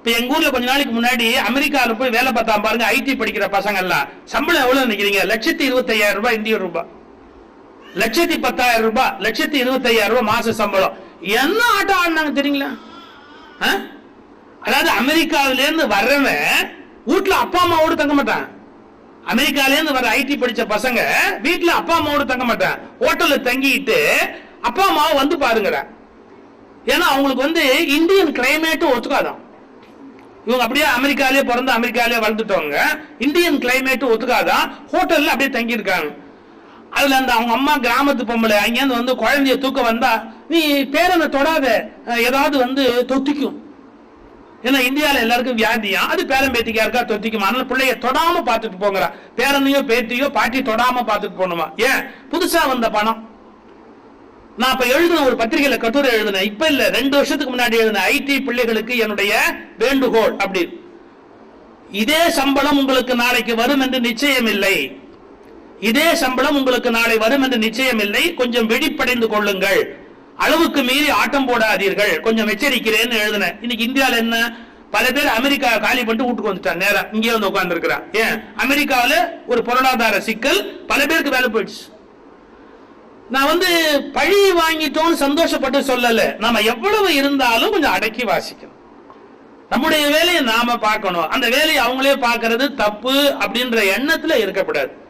இப்போ எங்கள் ஊரில் கொஞ்ச நாளைக்கு முன்னாடி அமெரிக்காவில் போய் வேலை பார்த்தா பாருங்க ஐடி படிக்கிற பசங்கள்லாம். சம்பளம் எவ்வளோ நினைக்கிறீங்க? லட்சத்தி இருபத்தையாயிரம் ரூபாய் இந்திய ரூபாய். லட்சத்தி பத்தாயிரம் ரூபாய் லட்சத்தி இருபத்தையாயிரம் ரூபாய் மாச சம்பளம். என்ன ஆட்டம் ஆடினாங்க தெரியுங்களா? ஆ? அதாவது அமெரிக்காவிலேருந்து வர்றவன் வீட்டில் அப்பா அம்மாவோட தங்க மாட்டான். அமெரிக்காலேருந்து வர ஐடி படித்த பசங்க வீட்டில் அப்பா அம்மாவோட தங்க மாட்டான். ஹோட்டலில் தங்கிட்டு அப்பா அம்மாவை வந்து பாருங்கிறேன் ஏன்னா அவங்களுக்கு வந்து இந்தியன் கிளைமேட்டும் ஒத்துக்காதான் இவங்க அப்படியே அமெரிக்காலே பிறந்து அமெரிக்காலே வளர்ந்துட்டவங்க. இந்தியன் கிளைமேட் ஒத்துக்காதான் ஹோட்டல்ல அப்படியே தங்கியிருக்காங்க. அதுல அந்த அவங்க அம்மா கிராமத்து பொம்பளை அங்கேருந்து வந்து குழந்தைய தூக்க வந்தா நீ பேரனை தொடாத. ஏதாவது வந்து தொத்திக்கும். ஏன்னா இந்தியால எல்லாருக்கும் வியாதியா அது பேரன் பேத்திக்கா இருக்கா? தொத்திக்குமா. அதனால பிள்ளைய தொடாம பார்த்துட்டு போங்கிறா பேரனையோ பேத்தியோ பாட்டி தொடாம பார்த்துட்டு போகணுமா? ஏன்? புதுசா வந்த பணம். நான் இப்ப எழுதின ஒரு பத்திரிகையில கட்டுரை எழுதினேன். இப்ப இல்ல ரெண்டு வருஷத்துக்கு முன்னாடி எழுதின ஐடி பிள்ளைகளுக்கு என்னுடைய வேண்டுகோள் அப்படி இதே சம்பளம் உங்களுக்கு நாளைக்கு வரும் என்று நிச்சயம் இல்லை இதே சம்பளம் உங்களுக்கு நாளை வரும் என்று நிச்சயம் இல்லை கொஞ்சம் வெடிப்படைந்து கொள்ளுங்கள். அளவுக்கு மீறி ஆட்டம் போடாதீர்கள். கொஞ்சம் எச்சரிக்கிறேன்னு எழுதினேன். இன்னைக்கு இந்தியால என்ன? பல பேர் அமெரிக்கா காலி பண்ணிட்டு வீட்டுக்கு வந்துட்டான் நேரா இங்கே வந்து உட்கார்ந்து ஏன்? அமெரிக்காவில் ஒரு பொருளாதார சிக்கல். பல பேருக்கு வேலை போயிடுச்சு. நான் வந்து பழி வாங்கிட்டோம்னு சந்தோஷப்பட்டு சொல்லல. நாம எவ்வளவு இருந்தாலும் கொஞ்சம் அடக்கி வாசிக்கணும். நம்முடைய வேலையை நாம பார்க்கணும். அந்த வேலையை அவங்களே பார்க்கறது தப்பு அப்படின்ற எண்ணத்துல இருக்கக்கூடாது.